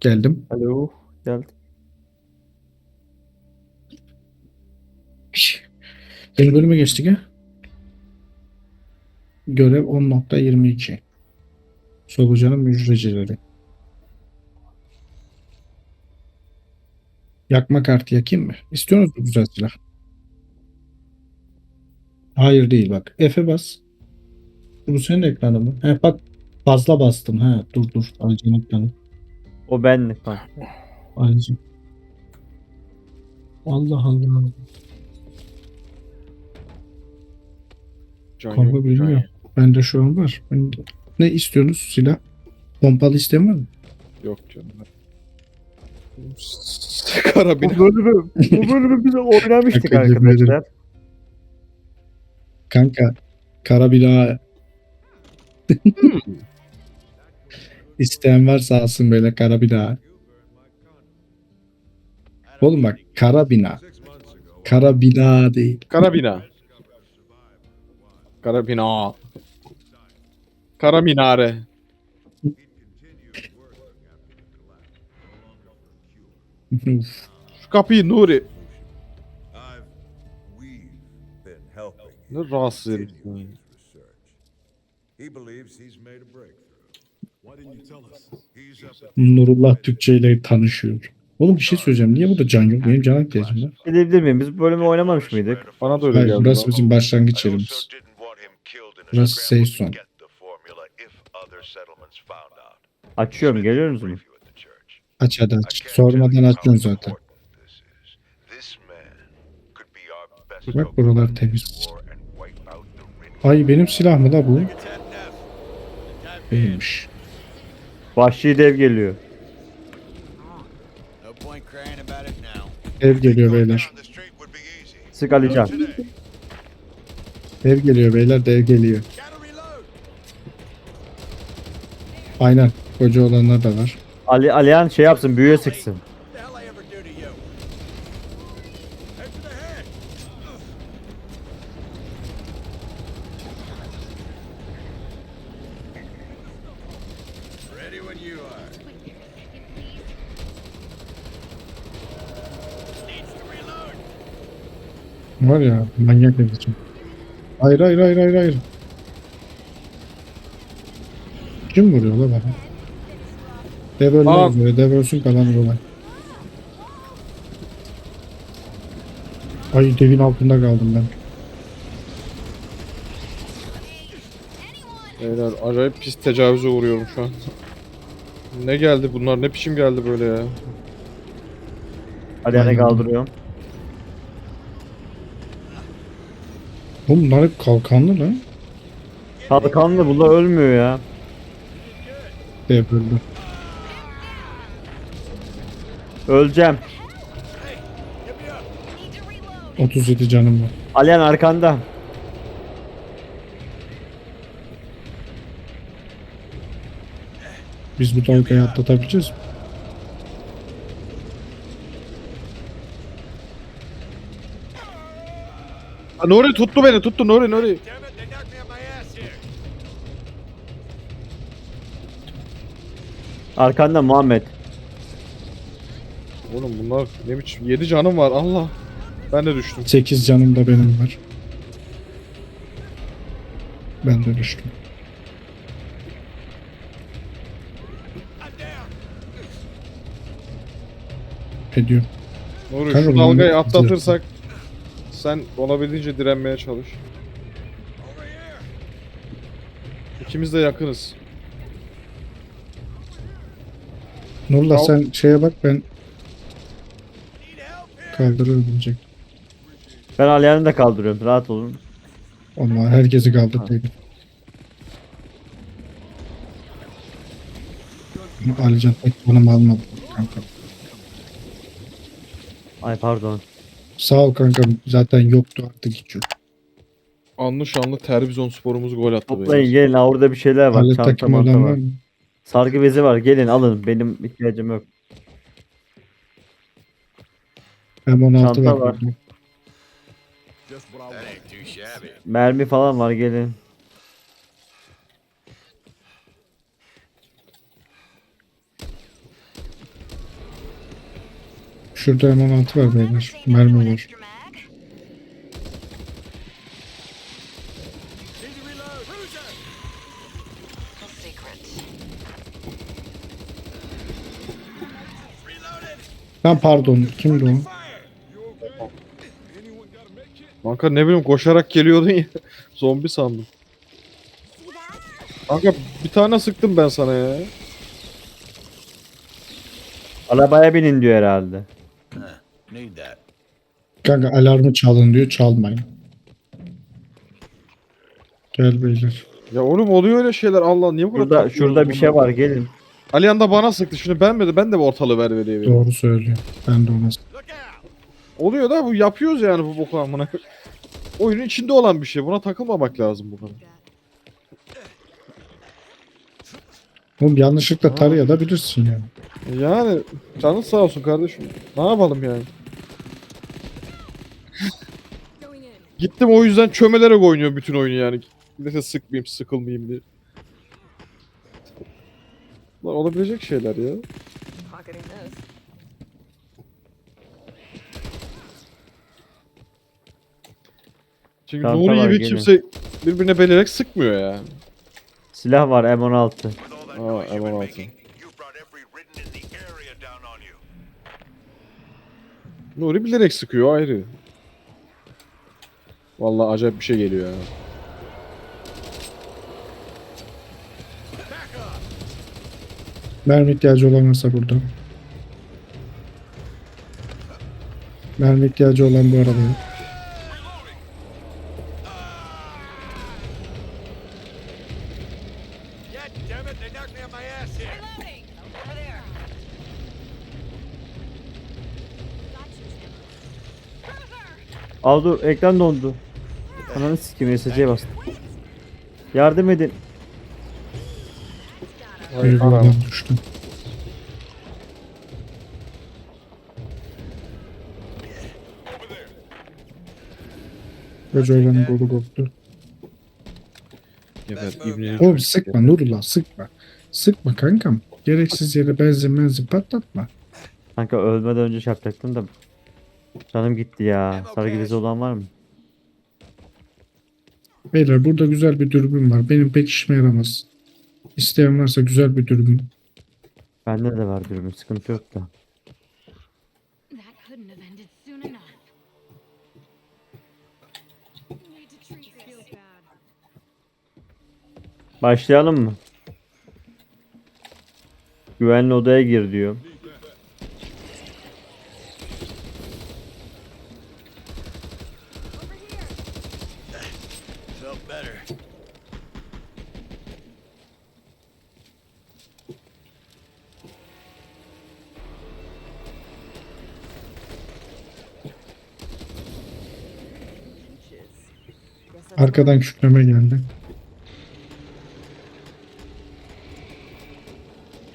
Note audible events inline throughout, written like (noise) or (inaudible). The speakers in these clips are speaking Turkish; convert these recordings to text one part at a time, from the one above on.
Geldim. Alo. Gel. Yeni bölüme geçtik ha. Görev 10.22. Solucanın müjdecileri. Yakma kartı yakayım mı? İstiyor musun güzel silah? Hayır değil bak. F'e bas. Bu senin ekranı mı? He bak fazla bastım. Ha dur dur. Alican ekranı. O benlik bak. Alican. Allah Allah. Can Kanka yok, bilmiyorum. can Bende şu an var. Ben- Ne istiyorsunuz? Silah. Pompalı isteyen var mı? Yok canım. Karabin. Bu bölümü, bu bölümü biz oynamıştık yemin arkadaşlar. Kanka. Karabina. İsteyen varsa alsın böyle karabina. Oğlum bak karabina. Karabina değil. Karabina. Karabina. Karaminare. Uf. Şu kapıyı Nuri. Ne rahatsız herif. He believes he's made a breakthrough. Nurullah Türkçe ile tanışıyor. Oğlum bir şey söyleyeceğim. Niye burada can yok? Benim cana ihtiyacım var. Gidebilir miyim? Biz bu bölümü oynamamış mıydık? Bana da öyle Hayır, geldi. burası bizim başlangıç yerimiz. Burası safe zone. Açıyorum. Geliyor church. Aç hadi aç. Sormadan açıyorsun zaten. Bak buralar temiz. Ay benim silah mı da bu? Değilmiş. Vahşi dev geliyor. No point crying about it now. Ev geliyor beyler. Sık Alican. Today. Ev geliyor beyler de ev geliyor. Aynen. Koca olanlar da var. Ali Alihan şey yapsın, büyüye sıksın. Var ya manyak edeceğim. Hayır hayır hayır hayır hayır. Kim vuruyor la bana? Dev Aa. ölmez böyle. Dev ölsün kalan olay. Ay devin altında kaldım ben. Beyler acayip pis tecavüze uğruyorum şu an. Ne geldi bunlar? Ne biçim geldi böyle ya? Alihan'ı Aynen. kaldırıyorum. Bunlar hep kalkanlı lan. Kalkanlı bunlar ölmüyor ya. Dev öldü. Öleceğim. 37 canım var. Alihan arkanda. Biz bu dalgayı atlatabileceğiz mi? Ha, Nuri tuttu beni tuttu Nuri Nuri. Damn it, they knocked me on my ass here. Arkanda Muhammed. Oğlum bunlar ne biçim 7 canım var Allah. Ben de düştüm. 8 canım da benim var. Ben de düştüm. Ediyor. Nuri Kanka şu bunlar dalgayı atlatırsak sen olabildiğince direnmeye çalış. İkimiz de yakınız. Nurla Al. sen şeye bak ben kaldırırım diyecek. Ben Alihan'ı da kaldırıyorum. Rahat olun. Ama herkesi kaldırdı. Alican tek canımı almadı kanka. Ay pardon. Sağ ol kanka zaten yoktu artık hiç yok. Anlı şanlı Terbizon sporumuz gol attı. Toplayın beyler. gelin. Ha, orada bir şeyler var. Alet Çanta takım manta olan var. var mı? Sargı bezi var. Gelin alın. Benim ihtiyacım yok. Hem 16 Çanta var. var. Mermi falan var. Gelin. Şurada M16 var beyler. Mermi var. Ben pardon. Kimdi o? Kanka ne bileyim koşarak geliyordun ya. (laughs) Zombi sandım. Kanka bir tane sıktım ben sana ya. Arabaya binin diyor herhalde. Need that. Kanka alarmı çalın diyor. Çalmayın. Gel beyler. Ya oğlum oluyor öyle şeyler Allah niye bu kadar Şurada takıyorsun şurada bir şey var gelin. Alihan da bana sıktı şimdi ben mi ben de bir ortalığı ver vereyim. Doğru söylüyor. Ben de ona. Oluyor da bu yapıyoruz yani bu boku amına. Oyunun içinde olan bir şey. Buna takılmamak lazım bu kadar. Oğlum yanlışlıkla tarayabilirsin yani. Yani canın sağ olsun kardeşim. Ne yapalım yani? Gittim o yüzden çömelerek oynuyor bütün oyunu yani. Millete sıkmayayım, sıkılmayayım diye. Bunlar olabilecek şeyler ya. Çünkü Çanta Nuri var gibi gene. kimse birbirine belirerek sıkmıyor yani. Silah var M16. Oh, noise you've been M16. making, you've brought every ridden in the area down on you. Nuri bilerek sıkıyor ayrı. Vallahi acayip bir şey geliyor ya. Mermi ihtiyacı olan varsa burada. Mermi ihtiyacı olan bu arabaya. God damn it, they knocked me on my ass here. Reloading! Over there. Al dur ekran dondu. Ananı sikeyim SSC'ye bastım. Yardım edin. Anam. buradan düştü. Olanın kolu koptu. Oğlum sıkma Nurullah sıkma. Sıkma kankam. Gereksiz yere benzin benzin patlatma. Kanka ölmeden önce şey yapacaktım da. Canım gitti ya. Sarı gidesi olan var mı? Beyler burada güzel bir dürbün var. Benim pek işime yaramaz. İsteyen varsa güzel bir dürbün. Bende de var dürbün sıkıntı yok da. That couldn't have ended soon enough. Need to treat this. Feels bad. Başlayalım mı? Güvenli odaya gir diyor. Better. Arkadan kükreme geldi.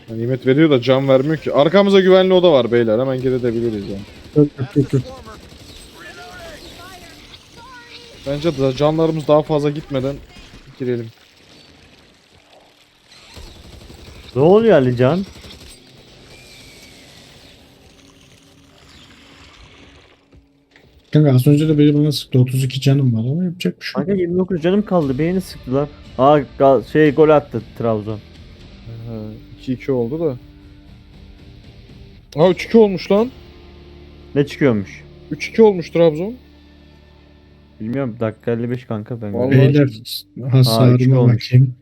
Nimet veriyor da can vermiyor ki. Arkamıza güvenli oda var beyler. Hemen girebiliriz yani. Dur, dur, dur. Bence de canlarımız daha fazla gitmeden girelim. Ne oluyor Alican? Kanka az önce de biri bana sıktı. 32 canım var ama yapacak bir şey yok. Kanka 29 canım kaldı. Beyni sıktılar. Aa gal- şey gol attı Trabzon. Ha, 2-2 oldu da. Aa 3-2 olmuş lan. Ne çıkıyormuş? 3-2 olmuş Trabzon. Bilmiyorum dakika 55 kanka ben. Vallahi-. Beyler Aa, üç hasarıma olmuş. bakayım.